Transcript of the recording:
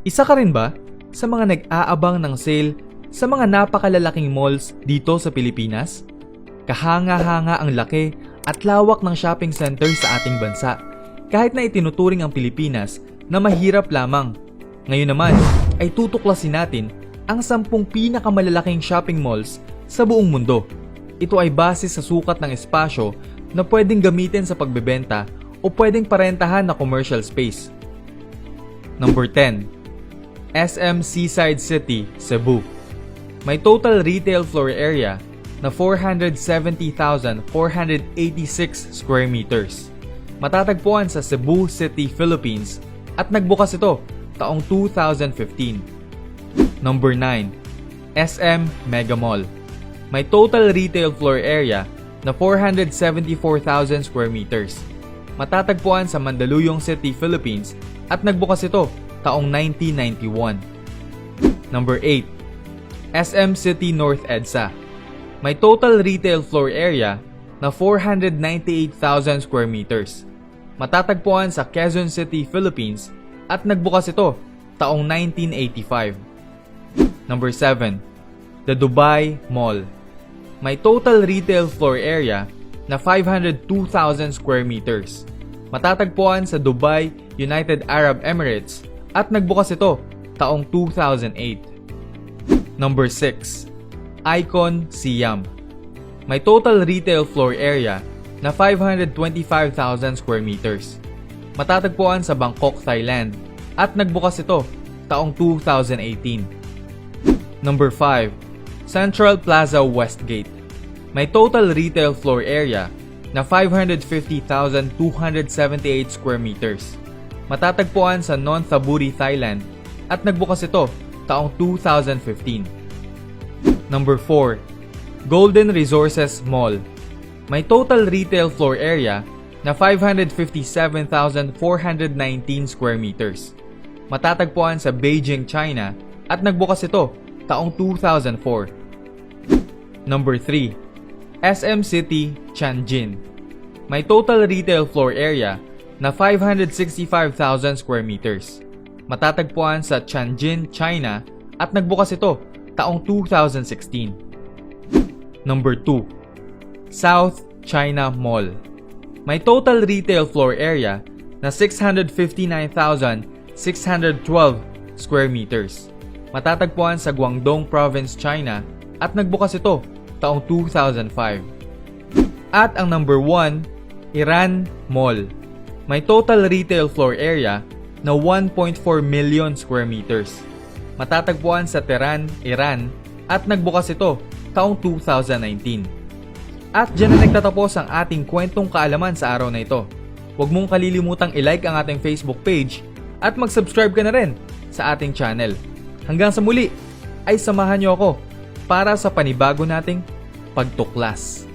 Isa ka rin ba sa mga nag-aabang ng sale sa mga napakalalaking malls dito sa Pilipinas? Kahanga-hanga ang laki at lawak ng shopping center sa ating bansa. Kahit na itinuturing ang Pilipinas na mahirap lamang. Ngayon naman ay tutuklasin natin ang sampung pinakamalalaking shopping malls sa buong mundo. Ito ay base sa sukat ng espasyo na pwedeng gamitin sa pagbebenta o pwedeng parentahan na commercial space. Number 10. SM Seaside City, Cebu. May total retail floor area na 470,486 square meters. Matatagpuan sa Cebu City, Philippines at nagbukas ito taong 2015. Number 9. SM Mega Mall. May total retail floor area na 474,000 square meters. Matatagpuan sa Mandaluyong City, Philippines at nagbukas ito taong 1991. Number 8. SM City North EDSA. May total retail floor area na 498,000 square meters. Matatagpuan sa Quezon City, Philippines at nagbukas ito taong 1985. Number 7. The Dubai Mall. May total retail floor area na 502,000 square meters. Matatagpuan sa Dubai, United Arab Emirates at nagbukas ito taong 2008. Number 6. Icon Siam. May total retail floor area na 525,000 square meters. Matatagpuan sa Bangkok, Thailand at nagbukas ito taong 2018. Number 5. Central Plaza Westgate. May total retail floor area na 550,278 square meters. Matatagpuan sa Non-Thaburi, Thailand at nagbukas ito taong 2015. Number 4. Golden Resources Mall. May total retail floor area na 557,419 square meters. Matatagpuan sa Beijing, China at nagbukas ito taong 2004. Number 3. SM City, Tianjin. May total retail floor area na 565,000 square meters. Matatagpuan sa Tianjin, China at nagbukas ito taong 2016. Number 2. South China Mall. May total retail floor area na 659,612 square meters. Matatagpuan sa Guangdong Province, China at nagbukas ito taong 2005. At ang number 1, Iran Mall. May total retail floor area na 1.4 million square meters. Matatagpuan sa Tehran, Iran at nagbukas ito taong 2019. At dyan na nagtatapos ang ating kwentong kaalaman sa araw na ito. Huwag mong kalilimutang i-like ang ating Facebook page at mag-subscribe ka na rin sa ating channel. Hanggang sa muli ay samahan niyo ako para sa panibago nating pagtuklas.